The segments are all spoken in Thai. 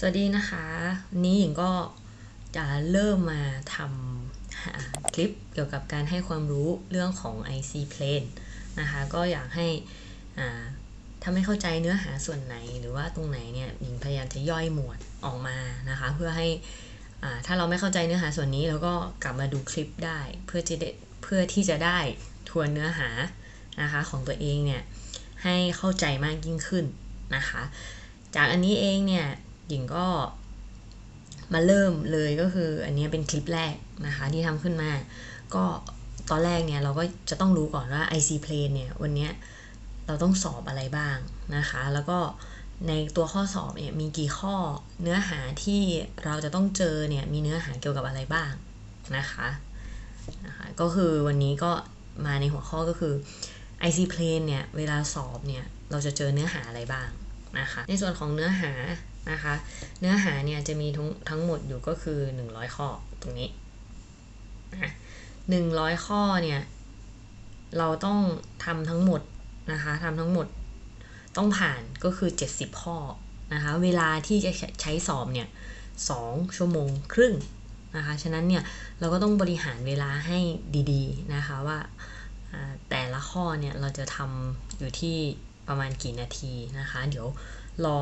สวัสดีนะคะวันนี้หญิงก็จะเริ่มมาทำคลิปเกี่ยวกับการให้ความรู้เรื่องของ IC plane นะคะ ก็อยากให้ถ้าไม่เข้าใจเนื้อหาส่วนไหนหรือว่าตรงไหนเนี่ยหญิงพยายามจะย่อยหมวดออกมานะคะ เพื่อให้ถ้าเราไม่เข้าใจเนื้อหาส่วนนี้เราก็กลับมาดูคลิปได้ เพื่อจะเพื่อที่จะได้ทวนเนื้อหานะคะของตัวเองเนี่ยให้เข้าใจมากยิ่งขึ้นนะคะ จากอันนี้เองเนี่ย หญิงก็มาเริ่มเลยก็คืออันนี้เป็นคลิปแรกนะคะที่ทำขึ้นมา ก็ตอนแรกเนี่ยเราก็จะต้องรู้ก่อนว่า IC plane เนี่ยวันนี้เราต้องสอบอะไรบ้างนะคะ แล้วก็ในตัวข้อสอบเนี่ยมีกี่ข้อเนื้อหาที่เราจะต้องเจอเนี่ยมีเนื้อหาเกี่ยวกับอะไรบ้างนะคะนะคะ ก็คือวันนี้ก็มาในหัวข้อก็คือ IC plane เนี่ยเวลาสอบเนี่ยเราจะเจอเนื้อหาอะไรบ้างนะคะ ในส่วนของเนื้อหา นะคะ เนื้อหาเนี่ยจะมีทั้งทั้งหมดอยู่ก็คือ 100 ข้อตรงนี้นะหนึ่งร้อยข้อเนี่ยเราต้องทำทั้งหมดนะคะทำทั้งหมดต้องผ่านก็คือ 70 ข้อนะคะเวลาที่จะใช้สอบเนี่ยสองชั่วโมงครึ่งนะคะฉะนั้นเนี่ยเราก็ต้องบริหารเวลาให้ดีๆนะคะว่าแต่ละข้อเนี่ยเราจะทำอยู่ที่ประมาณกี่นาทีนะคะ เดี๋ยวรอ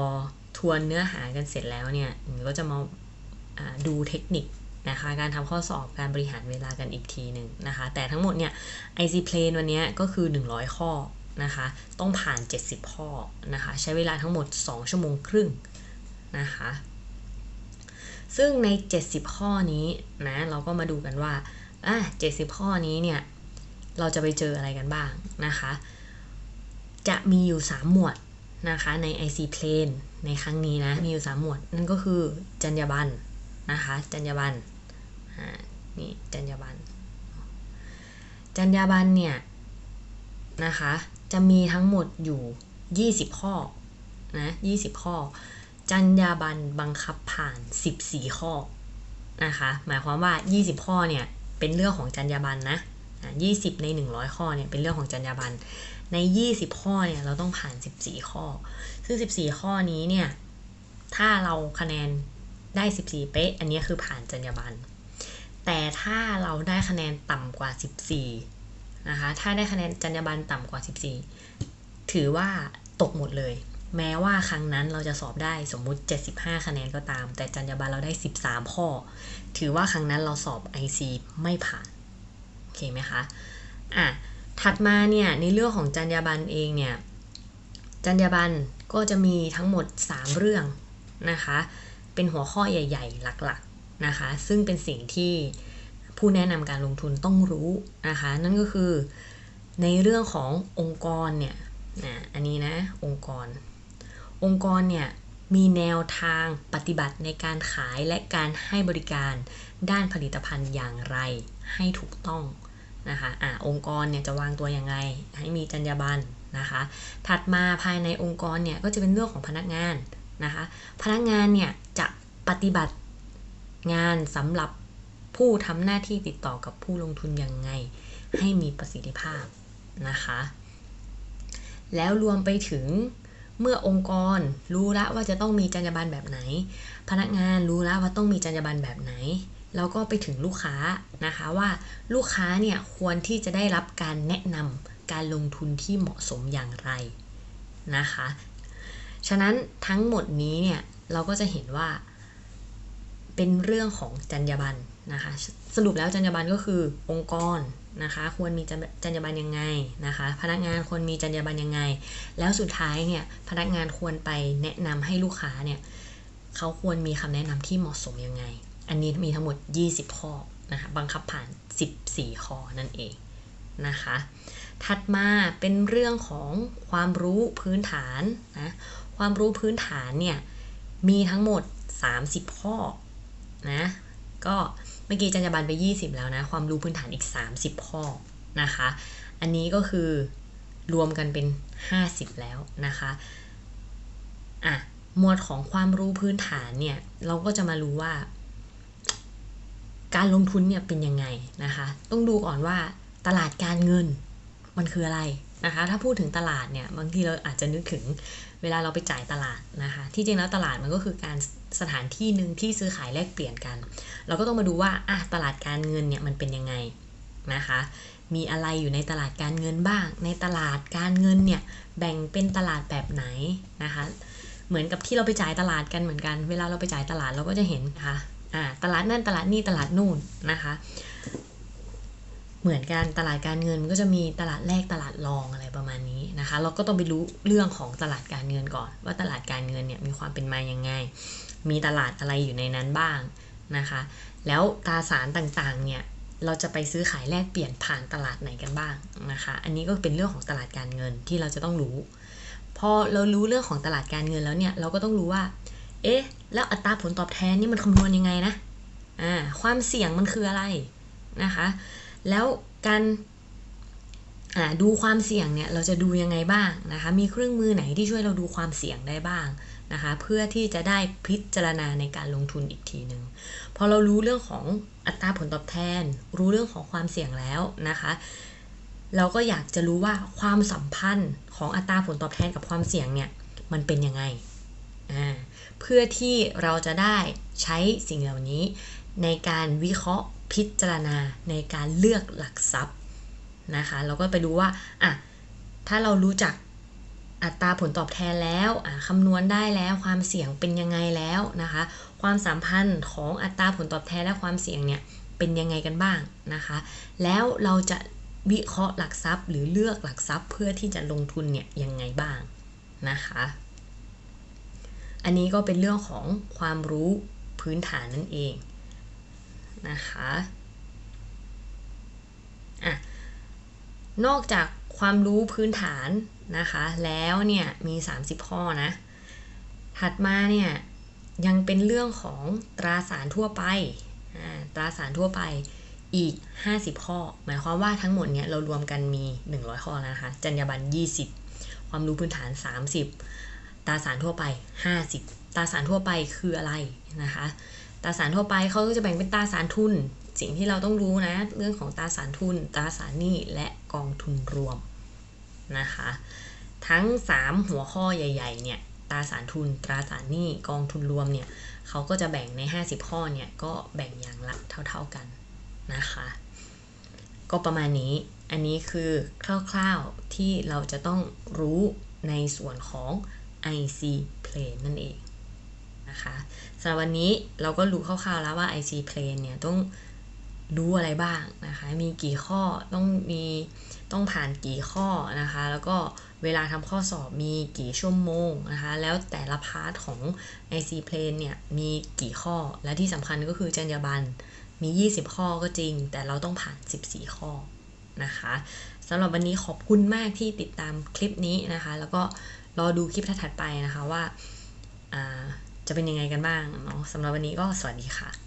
ทวนเนื้อหากันเสร็จแล้วเนี่ยก็จะมาดูเทคนิคนะคะการทำข้อสอบการบริหารเวลากันอีกทีหนึ่งนะคะ แต่ทั้งหมดเนี่ย IC Plane วันนี้ก็คือ 100 ข้อนะคะ ต้องผ่าน 70 ข้อนะคะ ใช้เวลาทั้งหมด 2 ชั่วโมงครึ่งนะคะ ซึ่งใน 70 ข้อนี้นะเราก็มาดูกันว่าอะ70 ข้อนี้เนี่ย เราจะไปเจออะไรกันบ้างนะคะ จะมีอยู่ 3 หมวดนะคะใน IC Plane ในครั้งนี้นะ มีอยู่3หมวด นั่นก็คือจรรยาบรรณนะคะ จรรยาบรรณนี่จรรยาบรรณจรรยาบรรณเนี่ยนะคะ จะมีทั้งหมดอยู่ 20 ข้อนะ20 ข้อ จรรยาบรรณบังคับผ่าน 14 ข้อนะคะ หมายความว่า 20 ข้อเนี่ย เป็นเรื่องของจรรยาบรรณนะ 20 ใน 100 ข้อเนี่ยเป็นเรื่องของจรรยาบรรณใน 20 ข้อเนี่ยเราต้องผ่าน 14 ข้อ ซึ่ง 14 ข้อนี้เนี่ยถ้าเราคะแนนได้ 14 เป๊ะ อันนี้คือผ่านจรรยาบรรณแต่ถ้าเราได้คะแนนต่ำกว่า 14นะคะถ้าได้คะแนนจรรยาบรรณต่ำกว่า 14 ถือว่าตกหมดเลย แม้ว่าครั้งนั้นเราจะสอบได้สมมุติ 75 คะแนนก็ตาม แต่จรรยาบรรณเราได้ 13 ข้อ ถือว่าครั้งนั้นเราสอบ IC ไม่ผ่าน เคไหมคะอะถัดมาเนี่ยในเรื่องของจรรยาบรรณเองเนี่ยจรรยาบรรณก็จะมีทั้งหมด 3 เรื่องนะคะ เป็นหัวข้อใหญ่ ๆ หลักๆนะคะ ซึ่งเป็นสิ่งที่ผู้แนะนำการลงทุนต้องรู้นะคะ นั่นก็คือในเรื่องขององค์กรเนี่ยนะอันนี้นะองค์กร องค์กรเนี่ยมีแนวทางปฏิบัติในการขายและการให้บริการด้านผลิตภัณฑ์อย่างไรให้ถูกต้อง นะคะอ่าองค์กรเนี่ยจะวางตัวยังไง ให้มีจรรยาบรรณนะคะ ถัดมาภายในองค์กรเนี่ยก็จะเป็นเรื่องของพนักงานนะคะ พนักงานเนี่ยจะปฏิบัติงานสำหรับผู้ทำหน้าที่ติดต่อกับผู้ลงทุนยังไง ให้มีประสิทธิภาพนะคะ แล้วรวมไปถึงเมื่อองค์กรรู้แล้วว่าจะต้องมีจรรยาบรรณแบบไหน พนักงานรู้แล้วว่าต้องมีจรรยาบรรณแบบไหน แล้วก็ไปถึงลูกค้านะคะว่าลูกค้าเนี่ยควรที่จะได้รับการแนะนำการลงทุนที่เหมาะสมอย่างไรนะคะ ฉะนั้นทั้งหมดนี้เนี่ยเราก็จะเห็นว่าเป็นเรื่องของจรรยาบรรณนะคะสรุปแล้วจรรยาบรรณก็คือองค์กรนะคะควรมีจรรยาบรรณยังไงนะคะพนักงานควรมีจรรยาบรรณยังไง แล้วสุดท้ายเนี่ยพนักงานควรไปแนะนำให้ลูกค้าเนี่ยเขาควรมีคำแนะนำที่เหมาะสมยังไง อันนี้มีทั้งหมด 20 ข้อนะคะบังคับผ่าน 14 ข้อนั่นเองนะคะ ถัดมาเป็นเรื่องของความรู้พื้นฐานนะความรู้พื้นฐานเนี่ยมีทั้งหมด 30 ข้อนะก็เมื่อกี้จัญญบันไป 20 แล้วนะ ความรู้พื้นฐานอีก 30 ข้อนะคะ อันนี้ก็คือรวมกันเป็น 50 แล้วนะคะอะหมวดของความรู้พื้นฐานเนี่ย เราก็จะมารู้ว่า การลงทุนเนี่ยเป็นยังไงนะคะ ต้องดูก่อนว่าตลาดการเงินมันคืออะไรนะคะ ถ้าพูดถึงตลาดเนี่ยบางทีเราอาจจะนึกถึงเวลาเราไปจ่ายตลาดนะคะ ที่จริงแล้วตลาดมันก็คือการสถานที่หนึ่งที่ซื้อขายแลกเปลี่ยนกัน เราก็ต้องมาดูว่าอะตลาดการเงินเนี่ยมันเป็นยังไงนะคะ มีอะไรอยู่ในตลาดการเงินบ้าง ในตลาดการเงินเนี่ยแบ่งเป็นตลาดแบบไหนนะคะ เหมือนกับที่เราไปจ่ายตลาดกันเหมือนกัน เวลาเราไปจ่ายตลาดเราก็จะเห็นนะคะอ่า ตลาดนั่นตลาดนี่ตลาดนู่นนะคะ เหมือนกันตลาดการเงินมันก็จะมีตลาดแรกตลาดรองอะไรประมาณนี้นะคะ เราก็ต้องไปรู้เรื่องของตลาดการเงินก่อน ว่าตลาดการเงินเนี่ยมีความเป็นมาอยังไง มีตลาดอะไรอยู่ในนั้นบ้างนะคะ แล้วตราสารต่างๆเนี่ยเราจะไปซื้อขายแลกเปลี่ยนผ่านตลาดไหนกันบ้างนะคะ อันนี้ก็เป็นเรื่องของตลาดการเงินที่เราจะต้องรู้ พอเรารู้เรื่องของตลาดการเงินแล้วเนี่ยเราก็ต้องรู้ว่า เอ๊ะ แล้วอัตราผลตอบแทนนี่มันคำนวณยังไงนะ อ่า ความเสี่ยงมันคืออะไรนะคะ แล้วการอ่าดูความเสี่ยงเนี่ยเราจะดูยังไงบ้างนะคะ มีเครื่องมือไหนที่ช่วยเราดูความเสี่ยงได้บ้างนะคะ เพื่อที่จะได้พิจารณาในการลงทุนอีกทีหนึ่งพอเรารู้เรื่องของอัตราผลตอบแทน รู้เรื่องของความเสี่ยงแล้วนะคะ เราก็อยากจะรู้ว่าความสัมพันธ์ของอัตราผลตอบแทนกับความเสี่ยงเนี่ยมันเป็นยังไงอ่า พื่อที่เราจะได้ใช้สิ่งเหล่านี้ ในการวิเคราะห์พิจารณาในการเลือกหลักทรัพย์นะคะเราก็ไปดูว่าอะถ้าเรารู้จักอัตราผลตอบแทนแล้วคำนวณได้แล้วความเสี่ยงเป็นยังไงแล้วนะคะ ความสัมพันธ์ของอัตราผลตอบแทนและความเสี่ยงเนี่ยเป็นยังไงกันบ้างนะคะ แล้วเราจะวิเคราะห์หลักทรัพย์ หรือเลือกหลักทรัพย์เพื่อที่จะลงทุนเนี่ยยังไงบ้างนะคะ อันนี้ก็เป็นเรื่องของความรู้พื้นฐานนั่นเองนะคะอะนอกจากความรู้พื้นฐานนะคะแล้วเนี่ยมี 30 ข้อนะ ถัดมาเนี่ยยังเป็นเรื่องของตราสารทั่วไป ตราสารทั่วไปอีก 50 ข้อ หมายความว่าทั้งหมดเนี่ยเรารวมกันมี 100 ข้อแล้วนะคะ จรรยาบรรณ 20 ความรู้พื้นฐาน 30 ตราสารทั่วไป 50ตราสารทั่วไปคืออะไรนะคะตราสารทั่วไปเขาก็จะแบ่งเป็นตราสารทุน สิ่งที่เราต้องรู้นะ เรื่องของตราสารทุนตราสารหนี้และกองทุนรวมนะคะทั้ง 3 หัวข้อใหญ่ๆเนี่ยตราสารทุน ตราสารหนี้กองทุนรวมเนี่ยเขาก็จะแบ่งใน 50 ข้อเนี่ยก็แบ่งอย่างละเท่าๆกันนะคะก็ประมาณนี้ อันนี้คือคร่าวๆที่เราจะต้องรู้ในส่วนของ IC plane นั่นเองนะคะสำหรับวันนี้เราก็รู้คร่าวๆแล้วว่า IC plane เนี่ยต้องรู้อะไรบ้างนะคะ มีกี่ข้อต้องมีต้องผ่านกี่ข้อนะคะ แล้วก็เวลาทำข้อสอบมีกี่ชั่วโมงนะคะ แล้วแต่ละพาร์ทของ IC plane เนี่ยมีกี่ข้อ และที่สำคัญก็คือจรรยาบรรณมี 20 ข้อก็จริง แต่เราต้องผ่าน 14 ข้อนะคะสำหรับวันนี้ขอบคุณมากที่ติดตามคลิปนี้นะคะ แล้วก็ รอดูคลิปถัดไปนะคะว่าจะเป็นยังไงกันบ้างเนาะสำหรับวันนี้ก็สวัสดีค่ะ